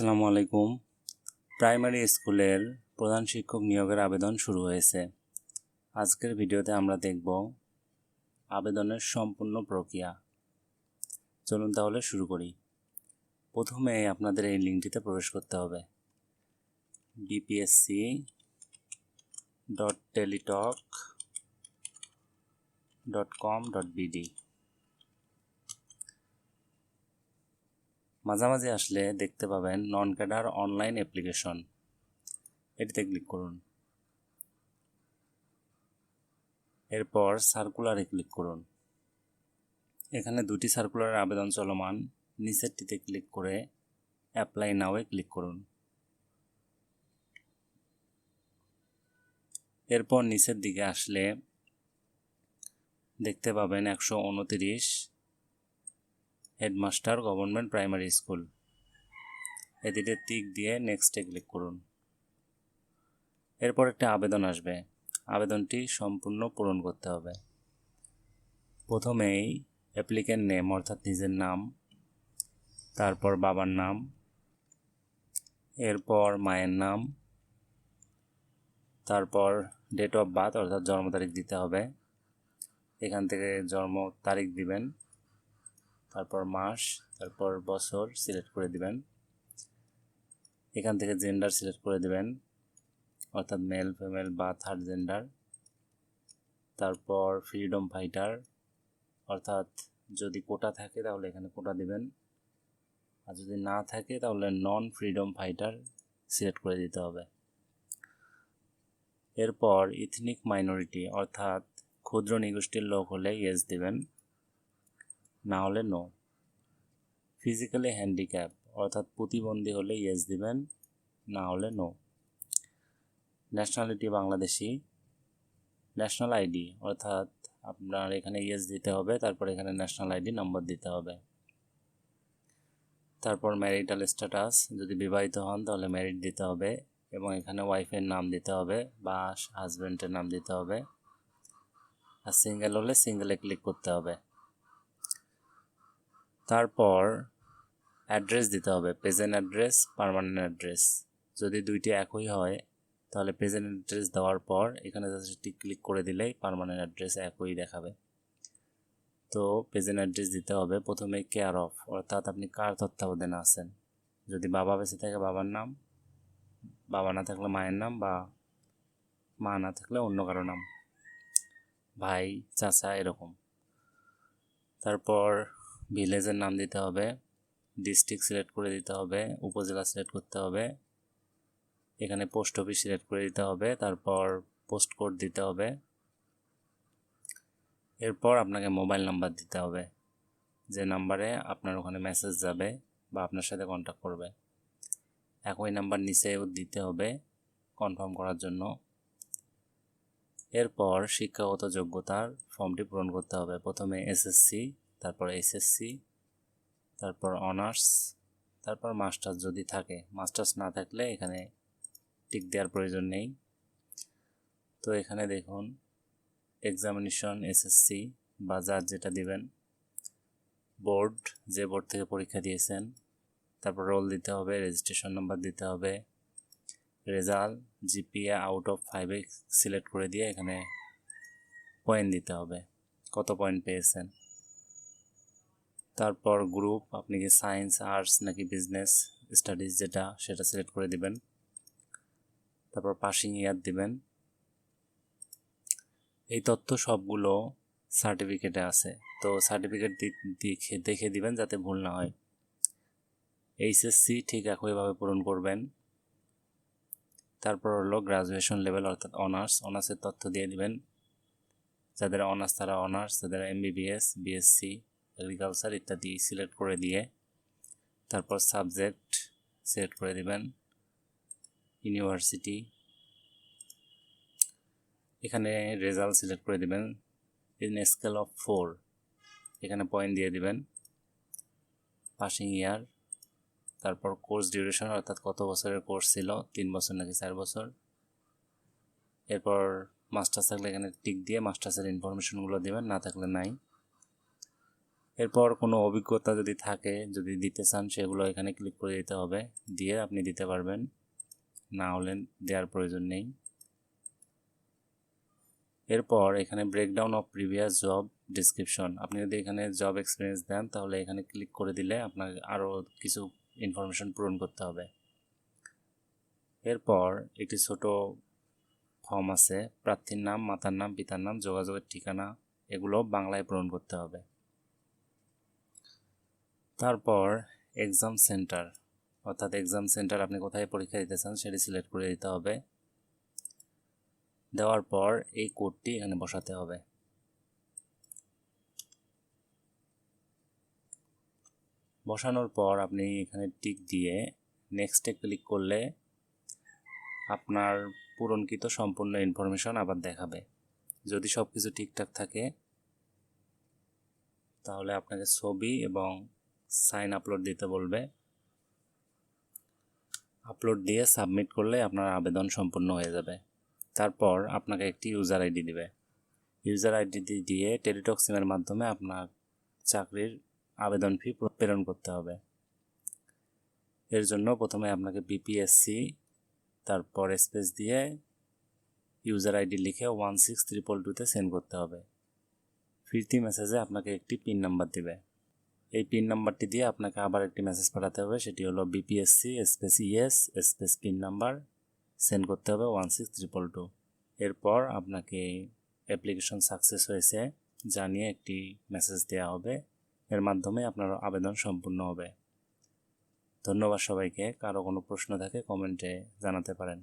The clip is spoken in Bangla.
আসসালামু আলাইকুম। প্রাইমারি স্কুলের প্রধান শিক্ষক নিয়োগের আবেদন শুরু হয়েছে। আজকের ভিডিওতে আমরা দেখব আবেদনের সম্পূর্ণ প্রক্রিয়া। চলুন তাহলে শুরু করি। প্রথমে আপনাদের এই লিঙ্কটিতে প্রবেশ করতে হবে। BPSC dot Teletalk dot com dot BD মাঝামাঝি আসলে দেখতে পাবেন নন ক্যাডার অনলাইন অ্যাপ্লিকেশন এটিতে ক্লিক করুন। এরপর সার্কুলারে ক্লিক করুন। এখানে দুটি সার্কুলারের আবেদন চলমান। নিচেরটিতে ক্লিক করে অ্যাপ্লাই নাওয়ে ক্লিক করুন। এরপর নিচের দিকে আসলে দেখতে পাবেন একশো উনতিরিশ হেডমাস্টার গভর্নমেন্ট প্রাইমারি স্কুল। এদিকে টিক দিয়ে নেক্সটে ক্লিক করুন। এরপর একটা আবেদন আসবে। আবেদনটি সম্পূর্ণ পূরণ করতে হবে। প্রথমেই অ্যাপ্লিকেন্ট নেম অর্থাৎ নিজের নাম, তারপর বাবার নাম, এরপর মায়ের নাম, তারপর ডেট অফ বার্থ অর্থাৎ জন্ম তারিখ দিতে হবে। এখান থেকে জন্ম তারিখ দিবেন। তারপর মাস, তারপর বছর সিলেক্ট করে দিবেন। এখান থেকে জেন্ডার সিলেক্ট করে দিবেন, অর্থাৎ মেল ফিমেল বা থার্ড জেন্ডার তারপর ফ্রিডম ফাইটার অর্থাৎ যদি কোটা থাকে তাহলে এখানে কোটা দিবেন। আর যদি না থাকে তাহলে নন ফ্রিডম ফাইটার সিলেক্ট করে দিতে হবে। এরপর ইথনিক মাইনরিটি অর্থাৎ ক্ষুদ্র নিগোষ্ঠীর লোক হলে ইয়েস দিবেন। না হলে নো ফিজিক্যালি হ্যান্ডিক্যাপ অর্থাৎ প্রতিবন্ধী হলে ইয়েস দিবেন, না হলে no nationality Bangladeshi national ID অর্থাৎ আপনার এখানে ইয়েস দিতে হবে, তারপর এখানে ন্যাশনাল আইডি নম্বর দিতে হবে। তারপর ম্যারিটাল স্ট্যাটাস যদি বিবাহিত হন তাহলে ম্যারিড দিতে হবে এবং এখানে ওয়াইফের নাম দিতে হবে বা হাজব্যান্ডের নাম দিতে হবে। আর সিঙ্গেল হলে সিঙ্গেলে ক্লিক করতে হবে। তারপর অ্যাড্রেস দিতে হবে প্রেজেন্ট অ্যাড্রেস পারমানেন্ট অ্যাড্রেস যদি দুইটি একই হয়, তাহলে প্রেজেন্ট অ্যাড্রেস দেওয়ার পর এখানে জাস্ট ক্লিক করে দিলেই পারমানেন্ট অ্যাড্রেস একই দেখাবে। তো প্রেজেন্ট অ্যাড্রেস দিতে হবে, প্রথমে কেয়ার অফ অর্থাৎ আপনি কার তত্ত্বাবধানে আছেন। যদি বাবা বেঁচে থাকে, বাবার নাম, বাবা না থাকলে মায়ের নাম বা মা না থাকলে অন্য কারও নাম। ভাই, চাচা এরকম। তারপর ভিলেজের নাম দিতে হবে ডিস্ট্রিক্ট সিলেক্ট করে দিতে হবে, উপজেলা সিলেক্ট করতে হবে, এখানে পোস্ট অফিস সিলেক্ট করে দিতে হবে, তারপর পোস্ট কোড দিতে হবে, এরপর আপনাকে মোবাইল নাম্বার দিতে হবে, যে নাম্বারে আপনার ওখানে মেসেজ যাবে বা আপনার সাথে কন্ট্যাক্ট করবে। একই নাম্বার নিচেও দিতে হবে কনফার্ম করার জন্য। এরপর শিক্ষাগত যোগ্যতার ফর্মটি পূরণ করতে হবে, প্রথমে এসএসসি তারপর এসএসসি তারপর অনার্স তারপর মাস্টার্স যদি থাকে। মাস্টার্স না থাকলে এখানে টিক দেওয়ার প্রয়োজন নেই। তো এখানে দেখুন এক্সামিনেশন এসএসসি বা যার যেটা দিবেন। বোর্ড যে বোর্ড থেকে পরীক্ষা দিয়েছেন, তারপর রোল দিতে হবে রেজিস্ট্রেশন নাম্বার দিতে হবে। রেজাল্ট জিপিএ আউট অফ ফাইভে সিলেক্ট করে দিয়ে এখানে পয়েন্ট দিতে হবে। কত পয়েন্ট পেয়েছেন? তারপর গ্রুপ আপনি কি সায়েন্স আর্টস নাকি বিজনেস স্টাডিজ যেটা, সেটা সিলেক্ট করে দিবেন। তারপর পাসিং ইয়ার দিবেন। এই তথ্য সবগুলো সার্টিফিকেটে আছে। তো সার্টিফিকেট দেখে দেখে দিবেন যাতে ভুল না হয়। এইচএসসি ঠিক একইভাবে পূরণ করবেন। তারপর হলো গ্রাজুয়েশন লেভেল অর্থাৎ অনার্স অনার্সের তথ্য দিয়ে দিবেন। যাদের অনার্স তারা অনার্স যাদের এমবিবিএস বিএসসি এগ্রিকালচার ইত্যাদি সিলেক্ট করে দিয়ে তারপর সাবজেক্ট সিলেক্ট করে দিবেন ইউনিভার্সিটি এখানে রেজাল্ট সিলেক্ট করে দিবেন ইন স্কেল অফ ফোর এখানে পয়েন্ট দিয়ে দিবেন পাসিং ইয়ার তারপর কোর্স ডিউরেশন অর্থাৎ কত বছরের কোর্স ছিল, তিন বছর নাকি চার বছর, এরপর মাস্টার্স থাকলে এখানে টিক দিয়ে মাস্টার্সের ইনফরমেশনগুলো দেবেন, না থাকলে নাই। এরপর কোনো অভিজ্ঞতা যদি থাকে, যদি দিতে চান, সেগুলো এখানে ক্লিক করে দিতে হবে। দিয়ে আপনি দিতে পারবেন। না হলে দেওয়ার প্রয়োজন নেই। এরপর এখানে breakdown of previous job description আপনি যদি এখানে জব এক্সপিরিয়েন্স দেন, তাহলে এখানে ক্লিক করে দিলে আপনাকে আরও কিছু ইনফরমেশন পূরণ করতে হবে। এরপর একটি ছোট ফর্ম আছে। প্রার্থীর নাম, মাতার নাম, পিতার নাম, যোগাযোগের ঠিকানা, এগুলো বাংলায় পূরণ করতে হবে। তারপর এক্সাম সেন্টার অর্থাৎ এক্সাম সেন্টার আপনি কোথায় পরীক্ষা দিতে চান সেটি সিলেক্ট করে দিতে হবে। দেওয়ার পর এই কোডটি এখানে বসাতে হবে। বসানোর পর আপনি এখানে টিক দিয়ে নেক্সটে ক্লিক করলে আপনার পূরণকৃত সম্পূর্ণ ইনফরমেশন আবার দেখাবে। যদি সব কিছু ঠিকঠাক থাকে, তাহলে আপনাকে ছবি এবং সাইন আপলোড দিতে বলবে। আপলোড দিয়ে সাবমিট করলে আপনার আবেদন সম্পূর্ণ হয়ে যাবে। তারপর আপনাকে একটি ইউজার আইডি দিবে। ইউজার আইডি দিয়ে টেলিটক সিমের মাধ্যমে আপনার চাকরির আবেদন ফি প্রেরণ করতে হবে। এর জন্য প্রথমে আপনাকে বিপিএসসি তারপর স্পেস দিয়ে ইউজার আইডি লিখে ওয়ান সিক্স ট্রিপল টুতে সেন্ড করতে হবে। ফিরতি মেসেজে আপনাকে একটি পিন নাম্বার দিবে। এই পিন নাম্বারটি দিয়ে আপনাকে আবার একটি মেসেজ পাঠাতে হবে। সেটি হলো BPSC space ES space PIN number send করতে হবে ওয়ান সিক্স ট্রিপল টু এরপর আপনাকে অ্যাপ্লিকেশন সাকসেস হয়েছে জানিয়ে একটি মেসেজ দেওয়া হবে। এর মাধ্যমে আপনার আবেদন সম্পূর্ণ হবে। ধন্যবাদ সবাইকে। কারও কোনো প্রশ্ন থাকে কমেন্টে জানাতে পারেন।